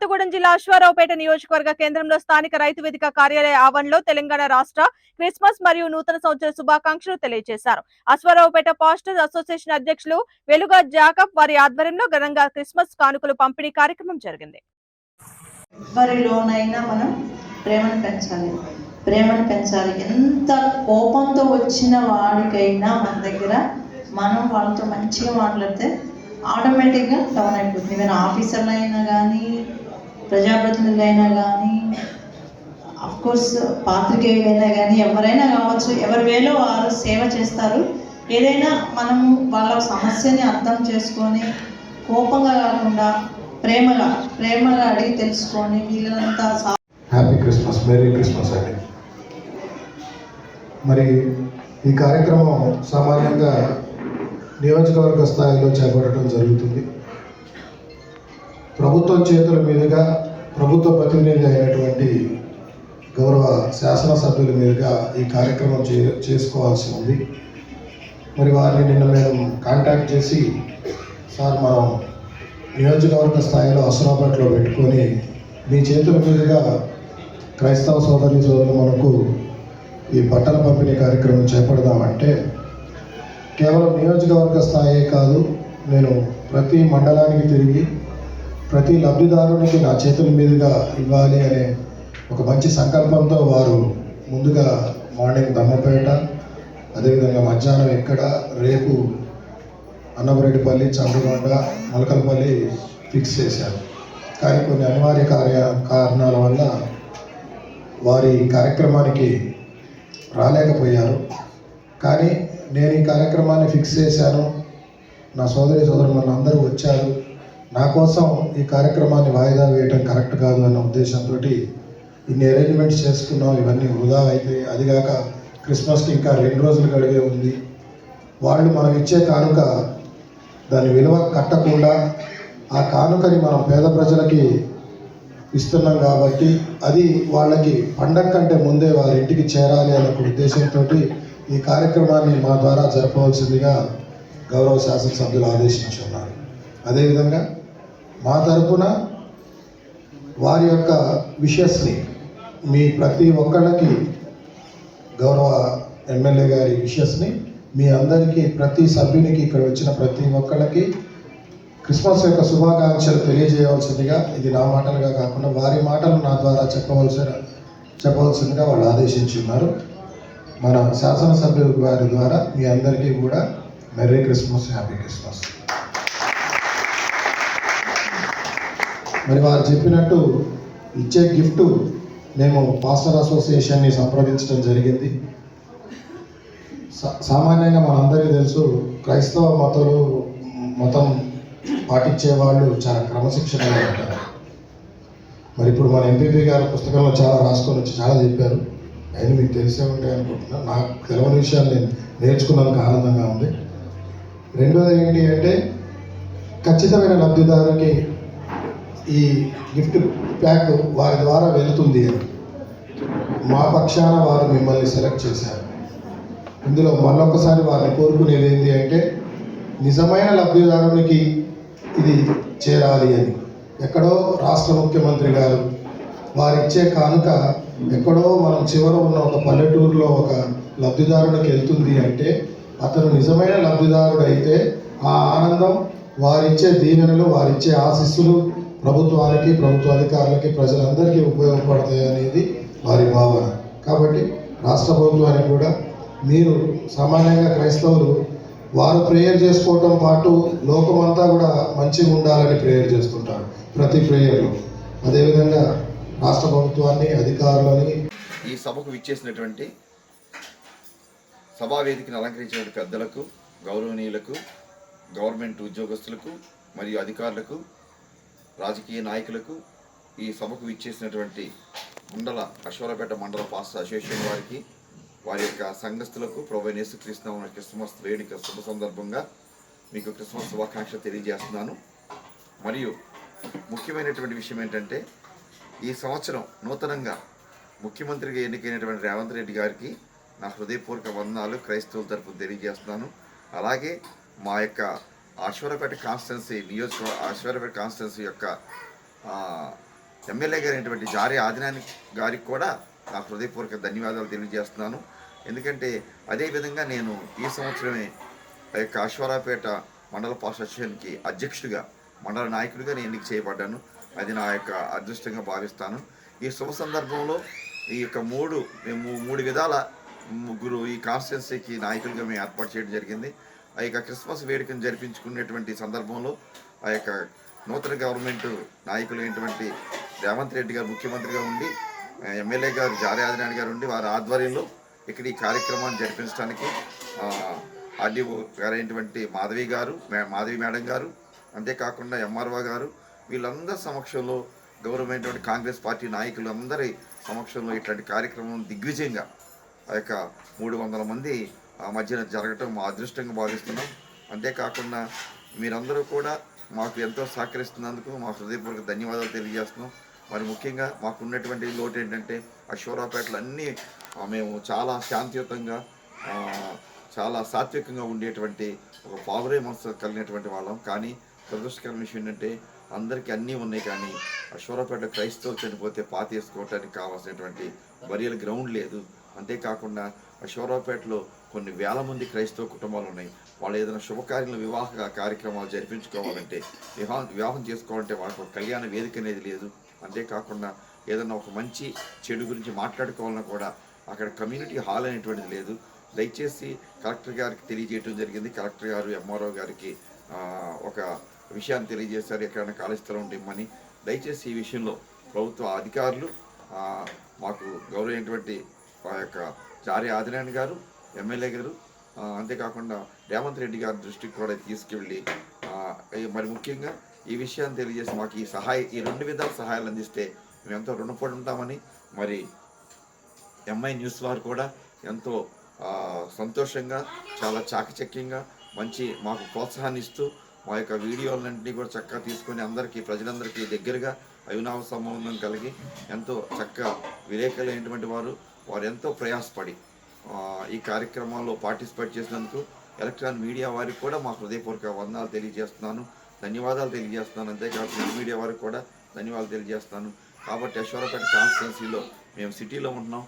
కొత్తగూడెం జిల్లా అశ్వారావుపేట నియోజకవర్గ కేంద్రంలో స్థానిక రైతు వేదిక కార్యాలయ ఆవరణలో తెలంగాణ రాష్ట్ర క్రిస్మస్ మరియు నూతన సంవత్సర శుభాకాంక్షలు తెలియజేశారు. అశ్వారావుపేట పాస్టర్స్ అసోసియేషన్ అధ్యక్షులు వెలుగా జాకబ్ వారి ఆధ్వర్యంలో ఘనంగా క్రిస్మస్ కానుకలు పంపిణీ కార్యక్రమం జరిగింది. మనం ప్రేమను పెంచాలి. ప్రేమను పెంచాలి. ఎంత కోపంతో వచ్చిన వాడికైనా మన దగ్గర మనం వాళ్ళతో మంచిగా మాట్లాడితే ఆటోమేటిక్గా డౌన్ అయిపోతుంది ఈవెన్ ఆఫీసర్లు అయినా కానీ ప్రజాప్రతినిధులైనా కానీ కోర్స్ పాత్రికేయులైనా కానీ ఎవరైనా కావచ్చు ఎవరి వేలో వారు సేవ చేస్తారు. ఏదైనా మనము వాళ్ళ సమస్యని అర్థం చేసుకొని కోపంగా కాకుండా ప్రేమగా ప్రేమగా అడిగి తెలుసుకొని వీళ్ళంతా హ్యాపీ క్రిస్మస్ మేరీ క్రిస్మస్ అండి మరి ఈ కార్యక్రమం సామాన్యంగా నియోజకవర్గ స్థాయిలో చేపట్టడం జరుగుతుంది. ప్రభుత్వం చేతుల మీదుగా ప్రభుత్వ ప్రతినిధి అయినటువంటి గౌరవ శాసనసభ్యుల మీదుగా ఈ కార్యక్రమం చే చేసుకోవాల్సి ఉంది. మరి వారిని నిన్న మేము కాంటాక్ట్ చేసి సార్ మనం నియోజకవర్గ స్థాయిలో అసరాబాద్లో పెట్టుకొని మీ చేతుల మీదుగా క్రైస్తవ సోదరి సోదరులు మనకు ఈ బట్టల పంపిణీ కార్యక్రమం చేపడదామంటే కేవలం నియోజకవర్గ స్థాయే కాదు నేను ప్రతి మండలానికి తిరిగి ప్రతి లబ్ధిదారునికి నా చేతుల మీదుగా ఇవ్వాలి అనే ఒక మంచి సంకల్పంతో వారు ముందుగా మార్నింగ్ దమ్మపేట అదేవిధంగా మధ్యాహ్నం ఎక్కడ రేపు అన్నపరెడ్డిపల్లి చంద్రగొండ మొలకలపల్లి ఫిక్స్ చేశారు. కానీ కొన్ని అనివార్య కార్య కారణాల వల్ల వారి కార్యక్రమానికి రాలేకపోయారు. కానీ నేను ఈ కార్యక్రమాన్ని ఫిక్స్ చేశాను. నా సోదరి సోదరులందరూ వచ్చారు. నా కోసం ఈ కార్యక్రమాన్ని వాయిదా వేయటం కరెక్ట్ కాదు అన్న ఉద్దేశంతో ఇన్ని అరేంజ్మెంట్స్ చేసుకున్నాం ఇవన్నీ వృధా అయితే అదిగాక క్రిస్మస్కి ఇంకా రెండు రోజులు గడిగే ఉంది. వాళ్ళు మనం ఇచ్చే కానుక దాని విలువ కట్టకుండా ఆ కానుకని మనం పేద ప్రజలకి ఇస్తున్నాం కాబట్టి అది వాళ్ళకి పండగ కంటే ముందే వాళ్ళ ఇంటికి చేరాలి అనే ఒక ఉద్దేశంతో ఈ కార్యక్రమాన్ని మా ద్వారా జరపవలసిందిగా గౌరవ శాసనసభ్యులు ఆదేశించున్నారు. అదేవిధంగా మా తరపున వారి యొక్క విషస్ని మీ ప్రతి ఒక్కళ్ళకి గౌరవ ఎమ్మెల్యే గారి విషస్ని మీ అందరికీ ప్రతి సభ్యునికి ఇక్కడ వచ్చిన ప్రతి ఒక్కళ్ళకి క్రిస్మస్ యొక్క శుభాకాంక్షలు తెలియజేయవలసిందిగా ఇది నా మాటలుగా కాకుండా వారి మాటలు నా ద్వారా చెప్పవలసిన చెప్పవలసిందిగా వాళ్ళు ఆదేశించి ఉన్నారు మన శాసనసభ్యుల వారి ద్వారా మీ అందరికీ కూడా మెర్రీ క్రిస్మస్ హ్యాపీ క్రిస్మస్. మరి వారు చెప్పినట్టు ఇచ్చే గిఫ్ట్ మేము పాస్టర్ అసోసియేషన్ని సంప్రదించడం జరిగింది. సా- సామాన్యంగా మనందరికీ తెలుసు క్రైస్తవ మతలు మతం పాటించే వాళ్ళు చాలా క్రమశిక్షణగా ఉంటారు. మరి ఇప్పుడు మన ఎంపీపీ గారు పుస్తకంలో చాలా రాసుకొని వచ్చి చాలా చెప్పారు. అయినా మీకు తెలిసే ఉంటాయి అనుకుంటున్నా నాకు తెలవని విషయాలు నేను నేర్చుకున్నందుకు ఆనందంగా ఉంది. రెండోది ఏంటి అంటే ఖచ్చితమైన లబ్ధిదారుకి ఈ గిఫ్ట్ ప్యాక్ వారి ద్వారా వెళుతుంది అని. మా పక్షాన వారు మిమ్మల్ని సెలెక్ట్ చేశారు. ఇందులో మళ్ళొకసారి వారిని కోరుకునేది ఏంటి అంటే నిజమైన లబ్ధిదారునికి ఇది చేరాలి అని. ఎక్కడో రాష్ట్ర ముఖ్యమంత్రి గారు వారిచ్చే కానుక ఎక్కడో మనం చివర ఉన్న ఒక పల్లెటూరులో ఒక లబ్ధిదారునికి వెళ్తుంది అంటే అతను నిజమైన లబ్ధిదారుడైతే ఆ ఆనందం వారిచ్చే దీవెనలు వారిచ్చే ఆశీస్సులు ప్రభుత్వానికి ప్రభుత్వ అధికారులకి ప్రజలందరికీ ఉపయోగపడతాయి అనేది వారి భావన. కాబట్టి రాష్ట్ర ప్రభుత్వానికి కూడా మీరు సామాన్యంగా క్రైస్తవులు వారు ప్రేయర్ చేసుకోవటం పాటు లోకమంతా కూడా మంచిగా ఉండాలని ప్రేయర్ చేస్తుంటారు ప్రతి ప్రేయర్లో. అదేవిధంగా రాష్ట్ర ప్రభుత్వాన్ని అధికారులని ఈ సభకు విచ్చేసినటువంటి సభావేదికను అలంకరించిన పెద్దలకు గౌరవనీయులకు గవర్నమెంట్ ఉద్యోగస్తులకు మరియు అధికారులకు రాజకీయ నాయకులకు ఈ సభకు ఇచ్చేసినటువంటి మండల అశ్వరపేట మండల పాస్ అసోసియేషన్ వారికి వారి యొక్క సంఘస్థులకు ప్రభు నేసుకృష్ణ క్రిస్మస్ వేడుక శుభ సందర్భంగా మీకు క్రిస్మస్ శుభాకాంక్ష తెలియజేస్తున్నాను. మరియు ముఖ్యమైనటువంటి విషయం ఏంటంటే ఈ సంవత్సరం నూతనంగా ముఖ్యమంత్రిగా ఎన్నికైనటువంటి రేవంత్ రెడ్డి గారికి నా హృదయపూర్వక వందనాలు క్రైస్తవుల తరపు తెలియజేస్తున్నాను. అలాగే మా యొక్క ఆశ్వరపేట కాన్స్టిట్యున్సీ నియోజక ఆశ్వరపేట కాన్స్టిట్యున్సీ యొక్క ఎమ్మెల్యే గారైనటువంటి జారి ఆదినాని గారికి కూడా నా హృదయపూర్వక ధన్యవాదాలు తెలియజేస్తున్నాను. ఎందుకంటే అదేవిధంగా నేను ఈ సంవత్సరమే ఆ యొక్క ఆశ్వరాపేట మండల పాస్ అసోసియేషన్కి అధ్యక్షుడిగా మండల నాయకుడిగా నేను ఎన్నిక చేయబడ్డాను. అది నా యొక్క అదృష్టంగా భావిస్తాను. ఈ శుభ సందర్భంలో ఈ యొక్క మూడు మేము మూడు విధాల ముగ్గురు ఈ కాన్స్టిట్యున్సీకి నాయకులుగా మేము ఏర్పాటు చేయడం జరిగింది. ఆ యొక్క క్రిస్మస్ వేడుకను జరిపించుకునేటువంటి సందర్భంలో ఆ యొక్క నూతన గవర్నమెంట్ నాయకులు అయినటువంటి రేవంత్ రెడ్డి గారు ముఖ్యమంత్రిగా ఉండి ఎమ్మెల్యే గారు జారీ గారు ఉండి వారి ఆధ్వర్యంలో ఇక్కడ ఈ కార్యక్రమాన్ని జరిపించడానికి ఆర్డీఓ గారైనటువంటి మాధవి గారు మాధవి మేడం గారు అంతేకాకుండా ఎంఆర్ఓ గారు వీళ్ళందరి సమక్షంలో గౌరవమైనటువంటి కాంగ్రెస్ పార్టీ నాయకులు అందరి సమక్షంలో ఇట్లాంటి కార్యక్రమం దిగ్విజయంగా ఆ యొక్క మూడు వందల మంది ఆ మధ్యన జరగటం మా అదృష్టంగా భావిస్తున్నాం. అంతేకాకుండా మీరందరూ కూడా మాకు ఎంతో సహకరిస్తున్నందుకు మా హృదయపూర్వక ధన్యవాదాలు తెలియజేస్తున్నాం. మరి ముఖ్యంగా మాకు ఉన్నటువంటి లోటు ఏంటంటే ఆ షోరాపేటలు అన్నీ మేము చాలా శాంతియుతంగా చాలా సాత్వికంగా ఉండేటువంటి ఒక పావురే మనసు కలిగినటువంటి వాళ్ళం. కానీ దురదృష్టకరమైన విషయం ఏంటంటే అందరికీ అన్నీ ఉన్నాయి కానీ అశ్వరపేట క్రైస్తవులు చనిపోతే పాతేసుకోవటానికి కావాల్సినటువంటి బరియల్ గ్రౌండ్ లేదు. అంతేకాకుండా శివరావుపేటలో కొన్ని వేల మంది క్రైస్తవ కుటుంబాలు ఉన్నాయి. వాళ్ళు ఏదైనా శుభకార్యాలు వివాహ కార్యక్రమాలు జరిపించుకోవాలంటే వివాహం వివాహం చేసుకోవాలంటే వాళ్ళకి ఒక కళ్యాణ వేదిక అనేది లేదు. అంతేకాకుండా ఏదైనా ఒక మంచి చెడు గురించి మాట్లాడుకోవాలన్నా కూడా అక్కడ కమ్యూనిటీ హాల్ అనేటువంటిది లేదు. దయచేసి కలెక్టర్ గారికి తెలియజేయడం జరిగింది. కలెక్టర్ గారు ఎంఆర్ఓ గారికి ఒక విషయాన్ని తెలియజేశారు. ఎక్కడైనా ఖాళీ స్థలం ఉంటే దయచేసి ఈ విషయంలో ప్రభుత్వ అధికారులు మాకు గౌరవమైనటువంటి ఆ యొక్క చారి ఆదినారాయణ గారు ఎమ్మెల్యే గారు అంతేకాకుండా రేవంత్ రెడ్డి గారి దృష్టికి కూడా తీసుకెళ్ళి మరి ముఖ్యంగా ఈ విషయాన్ని తెలియజేసి మాకు ఈ సహాయ ఈ రెండు విధాల సహాయాలు అందిస్తే మేము ఎంతో రుణపడి ఉంటామని మరి ఎంఐ న్యూస్ వారు కూడా ఎంతో సంతోషంగా చాలా చాకచక్యంగా మంచి మాకు ప్రోత్సాహాన్ని ఇస్తూ మా యొక్క వీడియోలన్నింటినీ కూడా చక్కగా తీసుకొని అందరికీ ప్రజలందరికీ దగ్గరగా అవినావ సంబంధం కలిగి ఎంతో చక్కగా విలేకరులైనటువంటి వారు వారు ఎంతో ప్రయాసపడి ఈ కార్యక్రమాల్లో పార్టిసిపేట్ చేసినందుకు ఎలక్ట్రానిక్ మీడియా వారికి కూడా మా హృదయపూర్వక వందనాలు తెలియజేస్తున్నాను. ధన్యవాదాలు తెలియజేస్తున్నాను. అంతేకాకుండా మీడియా వారికి కూడా ధన్యవాదాలు తెలియజేస్తున్నాను. కాబట్టి అశ్వరపేట కాన్స్టిట్యున్సీలో మేము సిటీలో ఉంటున్నాం.